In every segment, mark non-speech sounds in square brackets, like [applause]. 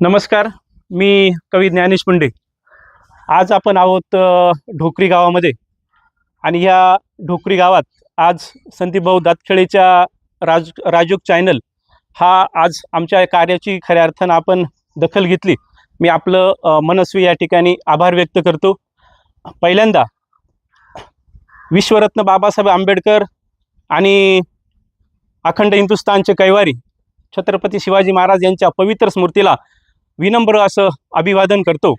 नमस्कार मी कवी ज्ञानेश पुंडे आज आपण आहोत ढोकरी गावामध्ये. आणि ह्या ढोकरी गावात आज संदीपभाऊ दातखेळेच्या राज राजूक चॅनल हा आज आमच्या कार्याची खऱ्या अर्थानं आपण दखल घेतली. मी आपलं मनस्वी या ठिकाणी आभार व्यक्त करतो. पहिल्यांदा विश्वरत्न बाबासाहेब आंबेडकर आणि अखंड हिंदुस्तानचे कैवारी छत्रपती शिवाजी महाराज यांच्या पवित्र स्मृतीला विनम्र असं अभिवादन करतो.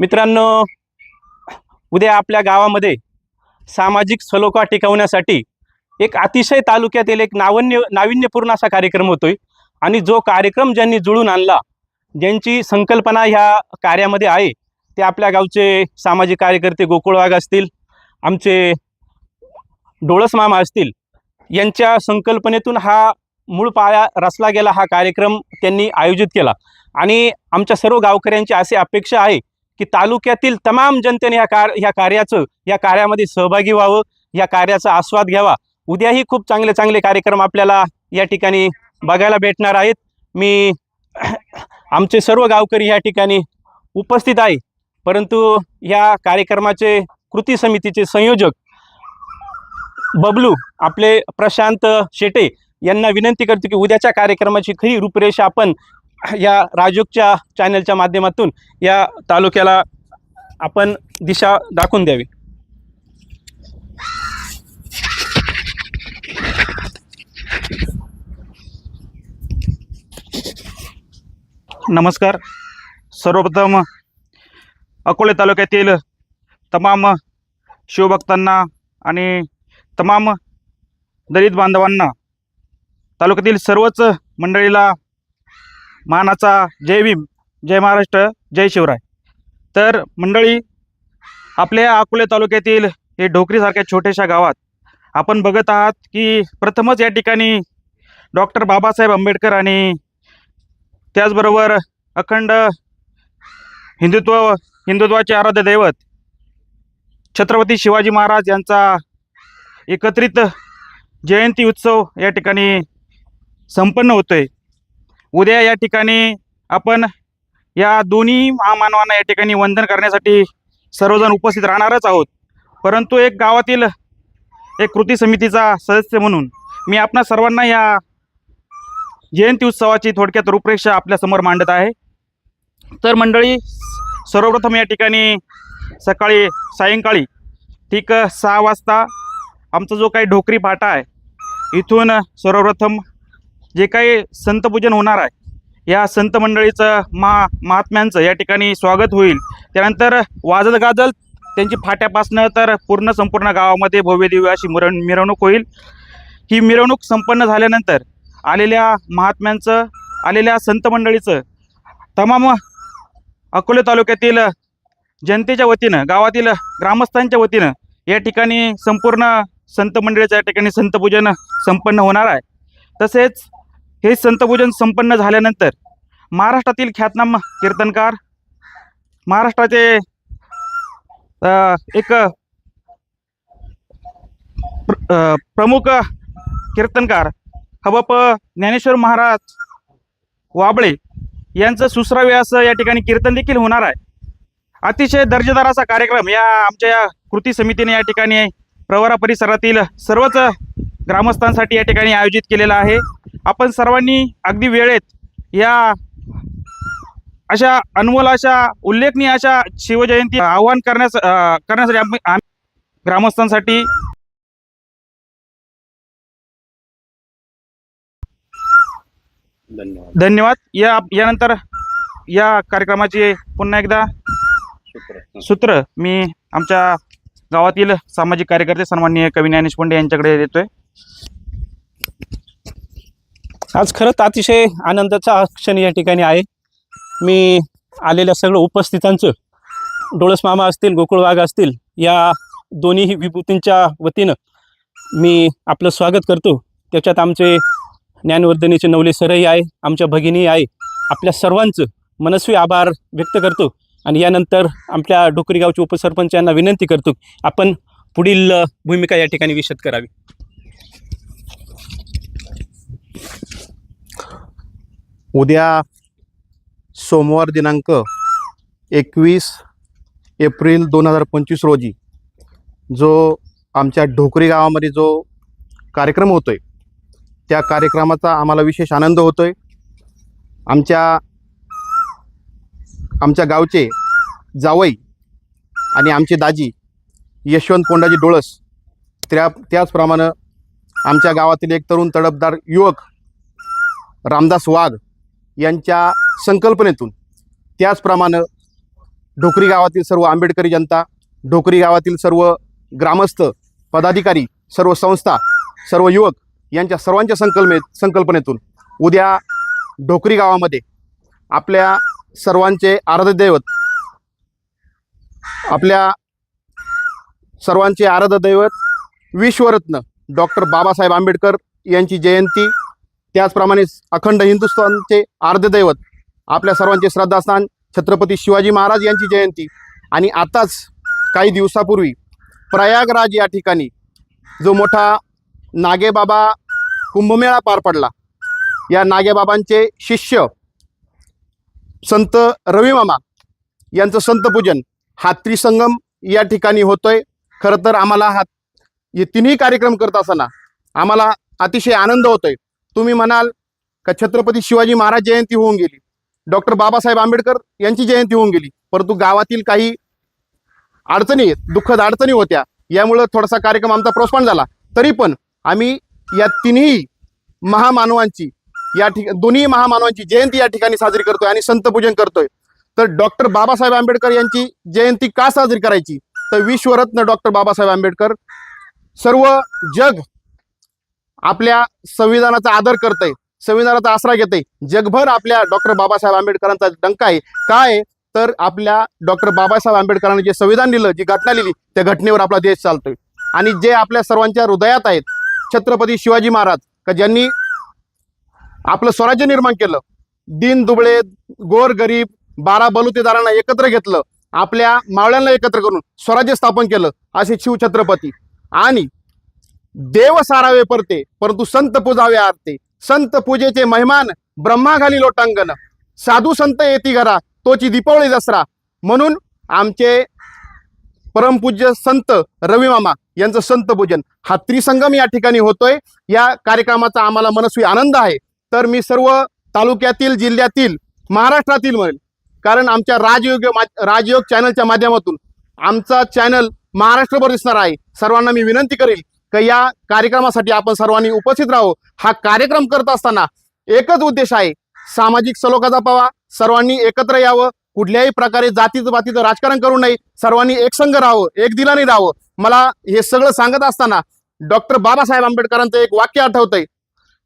मित्रांनो उद्या आपल्या गावामध्ये सामाजिक सलोखा टिकवण्यासाठी एक अतिशय तालुक्यातील एक नावन्य नाविन्यपूर्ण असा कार्यक्रम होतोय. आणि जो कार्यक्रम ज्यांनी जुळून आणला ज्यांची संकल्पना ह्या कार्यामध्ये आहे ते आपल्या गावचे सामाजिक कार्यकर्ते गोकुळवाग असतील आमचे डोळस मामा असतील यांच्या संकल्पनेतून हा मूळ पाया रचला गेला हा कार्यक्रम त्यांनी आयोजित केला. आणि आमच्या सर्व गावकऱ्यांची अशी अपेक्षा आहे की तालुक्यातील तमाम जनतेने या कार ह्या कार्याचं या कार्यामध्ये सहभागी व्हावं या कार्याचा आस्वाद घ्यावा. उद्याही खूप चांगले चांगले कार्यक्रम आपल्याला या ठिकाणी बघायला भेटणार आहेत. मी [clears throat] आमचे सर्व गावकरी या ठिकाणी उपस्थित आहे. परंतु या कार्यक्रमाचे कृती समितीचे संयोजक बबलू आपले प्रशांत शेटे यांना विनंती करतो की उद्याच्या कार्यक्रमाची खरी रूपरेषा आपण या राजूकच्या चॅनलच्या माध्यमातून या तालुक्याला आपण दिशा दाखवून द्यावी. नमस्कार. सर्वप्रथम अकोले तालुक्यातील तमाम शिवभक्तांना आणि तमाम दलित बांधवांना तालुक्यातील सर्वच मंडळीला मानाचा जय भीम जय महाराष्ट्र जय शिवराय. तर मंडळी आपल्या अकोले तालुक्यातील हे ढोकरीसारख्या छोट्याशा गावात आपण बघत आहात की प्रथमच या ठिकाणी डॉक्टर बाबासाहेब आंबेडकर आणि त्याचबरोबर अखंड हिंदुत्व हिंदुत्वाचे आराध्य दैवत छत्रपती शिवाजी महाराज यांचा एकत्रित जयंती उत्सव या ठिकाणी संपन्न होतोय. उद्या या ठिकाणी आपण या दोन्ही महामानवांना या ठिकाणी वंदन करण्यासाठी सर्वजण उपस्थित राहणारच आहोत. परंतु एक गावातील एक कृती समितीचा सदस्य म्हणून मी आपणा सर्वांना या जयंती उत्सवाची थोडक्यात रूपरेषा आपल्यासमोर मांडत आहे. तर मंडळी सर्वप्रथम या ठिकाणी सकाळी सायंकाळी ठीक सहा वाजता आमचा जो काही ढोकरी फाटा आहे इथून सर्वप्रथम जे काही संतपूजन होणार आहे या संत मंडळीचं मा महात्म्यांचं या ठिकाणी स्वागत होईल. त्यानंतर वाजत गाजत त्यांची फाट्यापासनं तर पूर्ण संपूर्ण गावामध्ये भव्य दिव्य अशी मिरण मिरवणूक होईल. ही मिरवणूक संपन्न झाल्यानंतर आलेल्या महात्म्यांचं आलेल्या संत मंडळीचं तमाम अकोले तालुक्यातील जनतेच्या वतीनं गावातील ग्रामस्थांच्या वतीनं या ठिकाणी संपूर्ण संत मंडळीचं या ठिकाणी संतपूजन संपन्न होणार आहे. तसेच हे संतभोजन संपन्न झाल्यानंतर महाराष्ट्रातील ख्यातनाम कीर्तनकार महाराष्ट्राचे एक प्र- प्रमुख कीर्तनकार हबप ज्ञानेश्वर महाराज वाबळे यांचं सुसरावे असं या ठिकाणी कीर्तन देखील होणार आहे. अतिशय दर्जेदार असा कार्यक्रम या आमच्या या कृती समितीने या ठिकाणी प्रवरा परिसरातील सर्वच ग्रामस्थांसाठी या ठिकाणी आयोजित केलेला आहे. आपण सर्वांनी अगदी वेळेत या अशा अनमोल अशा उल्लेखनीय अशा शिवजयंती आवाहन करण्यास करण्यासाठी आम्ही आम्ही ग्रामस्थांसाठी धन्यवाद. धन्यवाद. या यानंतर या कार्यक्रमाचे पुन्हा एकदा सूत्र मी आमच्या गावातील सामाजिक कार्यकर्ते सन्माननीय कवी ज्ञानेश पंडे यांच्याकडे देतोय. आज खरंच अतिशय आनंदाचा क्षण या ठिकाणी आहे. मी आलेल्या सगळं उपस्थितांचं डोळस मामा असतील गोकुळवाघ असतील या दोन्ही विभूतींच्या वतीनं मी आपलं स्वागत करतो. त्याच्यात आमचे ज्ञानवर्धनीचे नवले सरही आहे आमच्या भगिनी आहे. आपल्या सर्वांचं मनस्वी आभार व्यक्त करतो आणि यानंतर आपल्या डोकरीगावचे उपसरपंच यांना विनंती करतो आपण पुढील भूमिका या ठिकाणी विशद करावी. उद्या सोमवार दिनांक एकवीस एप्रिल दोन हजार पंचवीस रोजी जो आमच्या ढोकरी गावामध्ये जो कार्यक्रम होतो आहे त्या कार्यक्रमाचा आम्हाला विशेष आनंद होतो आहे आमच्या आमच्या गावचे जावई आणि आमचे दाजी यशवंत कोंडाजी डोळस त्या त्याचप्रमाणे आमच्या गावातील एक तरुण तडफदार युवक रामदास वाघ यांच्या संकल्पनेतून. त्याचप्रमाणे ढोकरी गावातील सर्व आंबेडकरी जनता ढोकरी गावातील सर्व ग्रामस्थ पदाधिकारी सर्व संस्था सर्व युवक यांच्या सर्वांच्या संकल्पने संकल्पनेतून उद्या ढोकरी गावामध्ये आपल्या सर्वांचे आराध्य दैवत आपल्या सर्वांचे आराध्य दैवत विश्वरत्न डॉक्टर बाबासाहेब आंबेडकर यांची जयंती त्याचप्रमाणे अखंड हिंदुस्थानचे आर्धदैवत आपल्या सर्वांचे श्रद्धास्थान छत्रपती शिवाजी महाराज यांची जयंती. आणि आताच काही दिवसापूर्वी प्रयागराज या ठिकाणी जो मोठा नागेबाबा कुंभमेळा पार पडला. या नागेबाबांचे शिष्य संत रविमामा यांचं संतपूजन हा त्रिसंगम या ठिकाणी होतोय. खरं तर आम्हाला हा हे तिन्ही कार्यक्रम करत असताना आम्हाला अतिशय आनंद होतोय. तुम्ही म्हणाल का छत्रपती शिवाजी महाराज जयंती होऊन गेली. डॉक्टर बाबासाहेब आंबेडकर यांची जयंती होऊन गेली. परंतु गावातील काही अडचणी दुःखद अडचणी होत्या. यामुळं थोडासा कार्यक्रम आमचा प्रोस्पॉन झाला. तरी पण आम्ही या तिन्ही महामानवांची या ठिक दोन्ही महामानवांची जयंती या ठिकाणी साजरी करतोय आणि संतपूजन करतोय. तर डॉक्टर बाबासाहेब आंबेडकर यांची जयंती का साजरी करायची? तर विश्वरत्न डॉक्टर बाबासाहेब आंबेडकर सर्व जग आपल्या संविधानाचा आदर करतंय संविधानाचा आसरा घेत आहे जगभर आपल्या डॉक्टर बाबासाहेब आंबेडकरांचा डंका आहे. काय? तर आपल्या डॉक्टर बाबासाहेब आंबेडकरांनी जे संविधान लिहिलं जी घटना लिहिली त्या घटनेवर आपला देश चालतोय. आणि जे आपल्या सर्वांच्या हृदयात आहेत छत्रपती शिवाजी महाराज का ज्यांनी आपलं स्वराज्य निर्माण केलं दिन दुबळे गोर गरीब बारा बलुतेदारांना एकत्र घेतलं आपल्या मावळ्यांना एकत्र करून स्वराज्य स्थापन केलं असे शिवछत्रपती. आणि देव सारावे परते परंतु संत पूजावे आरते. संत पूजेचे महिमान ब्रह्मा घाली लोटांगण. साधू संत येती घरा तोची दीपावळी दसरा. म्हणून आमचे परमपूज्य संत रविमामा यांचं संत पूजन. हा त्रिसंगम या ठिकाणी होतोय. या कार्यक्रमाचा आम्हाला मनस्वी आनंद आहे. तर मी सर्व तालुक्यातील जिल्ह्यातील महाराष्ट्रातील म्हणेल. कारण आमच्या राजयोग राजयोग चॅनलच्या माध्यमातून आमचा चॅनल महाराष्ट्रभर दिसणार आहे. सर्वांना मी विनंती करेल की या कार्यक्रमासाठी आपण सर्वांनी उपस्थित राहू. हा कार्यक्रम करत असताना एकच उद्देश आहे सामाजिक सलोखा जपावा सर्वांनी एकत्र यावं. कुठल्याही प्रकारे जातीचं बातीचं राजकारण करू नये. सर्वांनी एकसंघ राहावं एक दिलाने राहावं. मला हे सगळं सांगत असताना डॉक्टर बाबासाहेब आंबेडकरांचं एक वाक्य आठवतंय.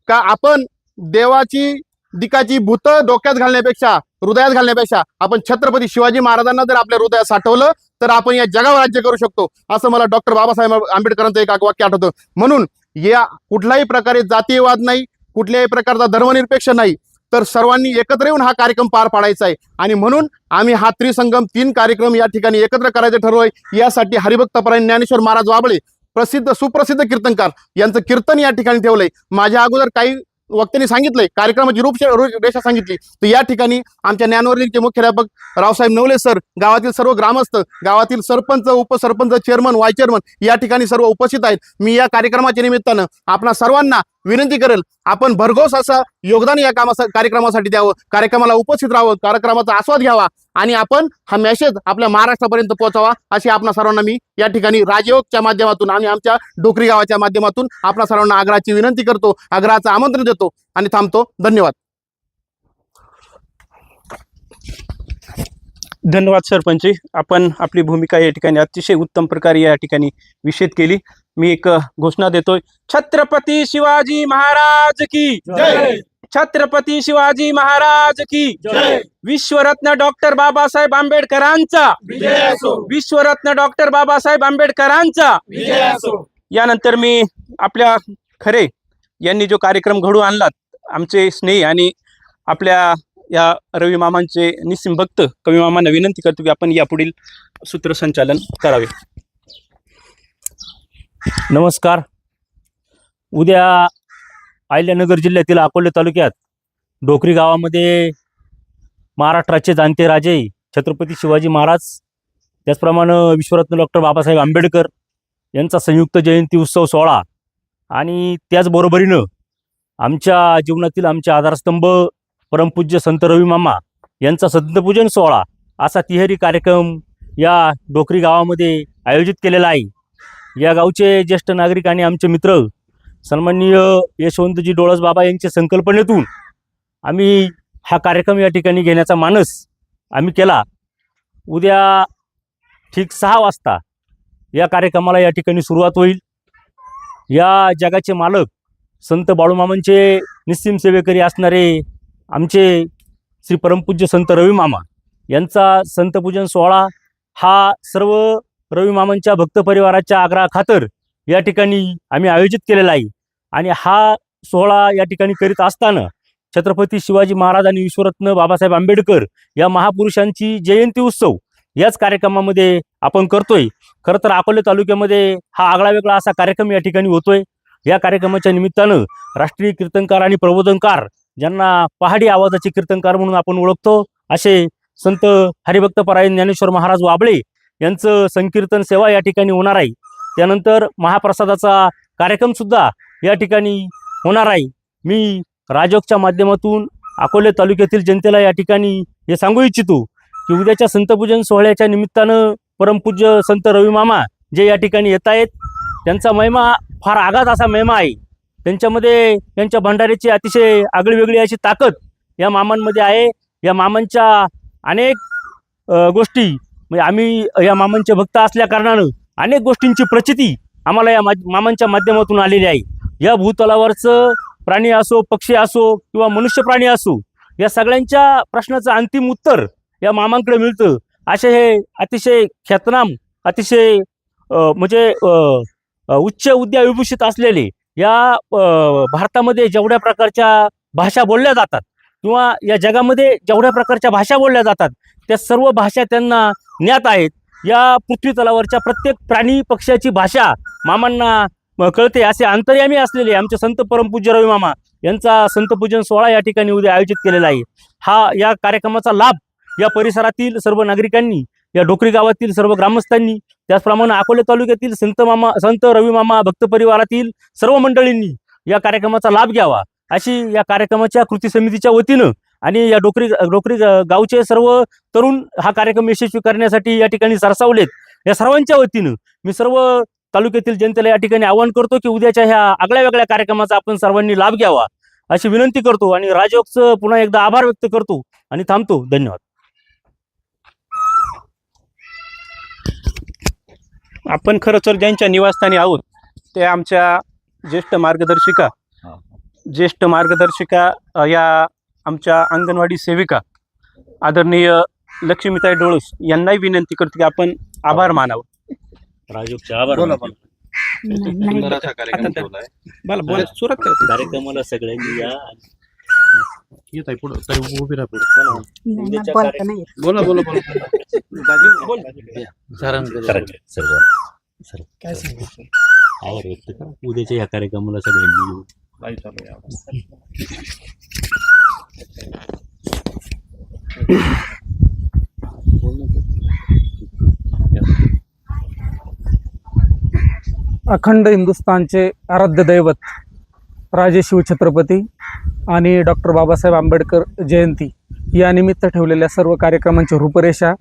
का आपण देवाची दिकाची भूत डोक्यात घालण्यापेक्षा हृदयात घालण्यापेक्षा आपण छत्रपती शिवाजी महाराजांना जर आपल्या हृदयात साठवलं तर आपण या जगावर राज्य करू शकतो. असं मला डॉक्टर बाबासाहेब आंबेडकरांचं एक वाक्य आठवतं. म्हणून या कुठल्याही प्रकारे जातीयवाद नाही कुठल्याही प्रकारचा धर्मनिरपेक्ष नाही तर सर्वांनी एकत्र येऊन हा कार्यक्रम पार पाडायचा आहे. आणि म्हणून आम्ही हा त्रिसंगम तीन कार्यक्रम या ठिकाणी एकत्र करायचं ठरवोय यासाठी हरिभक्त परायण ज्ञानेश्वर महाराज वाबळे प्रसिद्ध सुप्रसिद्ध कीर्तनकार यांचं कीर्तन या ठिकाणी ठेवलंय. माझ्या अगोदर काही वक्त्यांनी सांगितलंय कार्यक्रमाची रूप रेषा सांगितली. तर या ठिकाणी आमच्या ज्ञानवर्गीचे मुख्याध्यापक रावसाहेब नवले सर गावातील सर्व ग्रामस्थ गावातील सरपंच उपसरपंच चेअरमन वाय चेअरमन या ठिकाणी सर्व उपस्थित आहेत. मी या कार्यक्रमाच्या निमित्तानं आपणा सर्वांना विनंती करेल. आपण भरघोस असं योगदान या कामा कार्यक्रमासाठी द्यावं. कार्यक्रमाला उपस्थित राहावं. कार्यक्रमाचा आस्वाद घ्यावा. आणि आपण हा मेसेज आपल्या महाराष्ट्रापर्यंत पोहोचावा अशी आपणा सर्वांना मी या ठिकाणी राजयोगच्या माध्यमातून आणि आमच्या डोकरी गावाच्या माध्यमातून आपणा सर्वांना आग्रहाची विनंती करतो आग्राचं आमंत्रण देतो आणि थांबतो. धन्यवाद. धन्यवाद सरपंच आपण आपली भूमिका या ठिकाणी अतिशय उत्तम प्रकारे या ठिकाणी विषेद केली. मी एक घोषणा देतोय. छत्रपती शिवाजी महाराज की छत्रपती शिवाजी महाराज की विश्वरत्न डॉक्टर बाबासाहेब आंबेडकरांचा विश्वरत्न डॉक्टर बाबासाहेब आंबेडकरांचा यानंतर मी आपल्या खरे यांनी जो कार्यक्रम घडू आणलात आमचे स्नेही आणि आपल्या या रवी मामांचे निस्सिम भक्त कवी मामांना विनंती करतो की आपण यापुढील सूत्रसंचालन करावे. नमस्कार. उद्या अहिल्यानगर जिल्ह्यातील अकोले तालुक्यात डोकरी गावामध्ये महाराष्ट्राचे जाणते राजे छत्रपती शिवाजी महाराज त्याचप्रमाणे विश्वरत्न डॉक्टर बाबासाहेब आंबेडकर यांचा संयुक्त जयंती उत्सव सोहळा आणि त्याचबरोबरीनं आमच्या जीवनातील आमचे आधारस्तंभ परमपूज्य संत रवी मामा यांचा संतपूजन सोहळा असा तिहेरी कार्यक्रम या डोकरी गावामध्ये आयोजित केलेला आहे. या गावचे ज्येष्ठ नागरिक आणि आमचे मित्र सन्माननीय यशवंतजी डोळस बाबा यांच्या संकल्पनेतून आम्ही हा कार्यक्रम या ठिकाणी घेण्याचा मानस आम्ही केला. उद्या ठीक सहा वाजता या कार्यक्रमाला या ठिकाणी सुरुवात होईल. या जगाचे मालक संत बाळूमामांचे निस्सीम सेवेकरी असणारे आमचे श्री परमपूज्य संत रवी मामा यांचा संतपूजन सोहळा हा सर्व रवी मामांच्या भक्त परिवाराच्या आग्रहाखातर या ठिकाणी आम्ही आयोजित केलेला आहे. आणि हा सोहळा या ठिकाणी करीत असताना छत्रपती शिवाजी महाराज आणि विश्वरत्न बाबासाहेब आंबेडकर या महापुरुषांची जयंती उत्सव याच कार्यक्रमामध्ये आपण करतोय. खरं तर अकोले तालुक्यामध्ये हा आगळा वेगळा असा कार्यक्रम या ठिकाणी होतोय. या कार्यक्रमाच्या निमित्तानं राष्ट्रीय कीर्तनकार आणि प्रबोधनकार ज्यांना पहाडी आवाजाचे कीर्तनकार म्हणून आपण ओळखतो असे संत हरिभक्त परायण ज्ञानेश्वर महाराज वाबळे यांचं संकीर्तन सेवा या ठिकाणी होणार आहे. त्यानंतर महाप्रसादाचा कार्यक्रम सुद्धा या ठिकाणी होणार आहे. मी राजोगच्या माध्यमातून अकोले तालुक्यातील जनतेला या ठिकाणी हे सांगू इच्छितो की उद्याच्या संतपूजन सोहळ्याच्या निमित्तानं परमपूज्य संत रवी मामा जे या ठिकाणी येत आहेत त्यांचा महिमा फार आघात असा महिमा आहे. त्यांच्यामध्ये त्यांच्या भंडाऱ्याची अतिशय आगळीवेगळी अशी ताकद या मामांमध्ये आहे. या मामांच्या अनेक गोष्टी म्हणजे आम्ही या मामांचे भक्त असल्या कारणानं अनेक गोष्टींची प्रचिती आम्हाला या मा मामांच्या माध्यमातून आलेली आहे. या भूतलावरचं प्राणी असो पक्षी असो किंवा मनुष्य प्राणी असो या सगळ्यांच्या प्रश्नाचं अंतिम उत्तर या मामांकडे मिळतं. असे हे अतिशय ख्यातनाम अतिशय म्हणजे उच्च उद्या विभूषित असलेले या भारतामध्ये जेवढ्या प्रकारच्या भाषा बोलल्या जातात किंवा या जगामध्ये जेवढ्या प्रकारच्या भाषा बोलल्या जातात त्या सर्व भाषा त्यांना ज्ञात आहेत. या पृथ्वी तलावरच्या प्रत्येक प्राणी पक्ष्याची भाषा मामांना कळते. असे अंतर्यामी असलेले आमचे संत परमपूज्य रवी मामा यांचा संतपूजन सोहळा या ठिकाणी उद्या आयोजित केलेला आहे. हा या कार्यक्रमाचा लाभ या परिसरातील सर्व नागरिकांनी या डोकरी गावातील सर्व ग्रामस्थांनी त्याचप्रमाणे अकोले तालुक्यातील संत मामा संत रवी मामा भक्त परिवारातील सर्व मंडळींनी या कार्यक्रमाचा लाभ घ्यावा. अशी या कार्यक्रमाच्या कृती समितीच्या वतीनं आणि या डोकरी डोकरी गावचे सर्व तरुण हा कार्यक्रम यशस्वी करण्यासाठी या ठिकाणी सरसावलेत. या सर्वांच्या वतीनं मी सर्व तालुक्यातील जनतेला या ठिकाणी आवाहन करतो की उद्याच्या ह्या आगळ्या वेगळ्या कार्यक्रमाचा आपण सर्वांनी लाभ घ्यावा अशी विनंती करतो आणि राजयोगचं पुन्हा एकदा आभार व्यक्त करतो आणि थांबतो. धन्यवाद. आपण खरं तर ज्यांच्या निवासस्थानी आहोत ते आमच्या ज्येष्ठ मार्गदर्शिका ज्येष्ठ मार्गदर्शिका या आमच्या अंगणवाडी सेविका आदरणीय लक्ष्मीताई डोळस यांनाही विनंती करतो की आपण आभार मानावं. राजयोगचे आभार बोला, मानतो. सुंदर असा कार्यक्रम आता- ठेवलाय बोला बोला सुरुवात करतो कार्यक्रमाला सगळ्यांनी या. येत आहे पुढं तरी उभी राहा पुढं. बोला. बोला बोला सर्व. आभार व्यक्त करा. उद्याच्या या कार्यक्रमाला सगळ्यांनी येऊ. अखंड हिंदुस्थानचे आराध्य दैवत राजे शिवछत्रपती आणि डॉक्टर बाबासाहेब आंबेडकर जयंती या निमित्त ठेवलेल्या सर्व कार्यक्रमांची रूपरेषा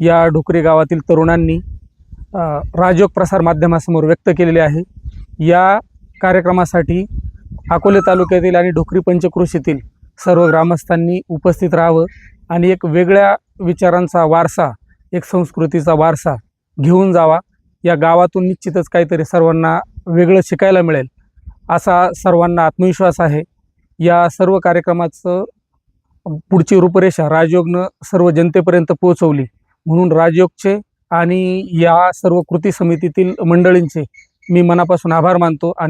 या ढोकरी गावातील तरुणांनी राजयोग प्रसार माध्यमासमोर व्यक्त केलेली आहे. या कार्यक्रमासाठी अकोले तालुक्यातील आणि ढोकरी पंचक्रोशीतील सर्व ग्रामस्थांनी उपस्थित राहावं आणि एक वेगळ्या विचारांचा वारसा एक संस्कृतीचा वारसा घेऊन जावा. या गावातून निश्चितच काहीतरी सर्वांना वेगळं शिकायला मिळेल असा सर्वांना आत्मविश्वास आहे. या सर्व कार्यक्रमाचं पुढची रूपरेषा राजयोगनं सर्व जनतेपर्यंत पोहोचवली. म्हणून राजयोगचे आणि या सर्व कृती समितीतील मंडळींचे मी मनापासून आभार मानतो आणि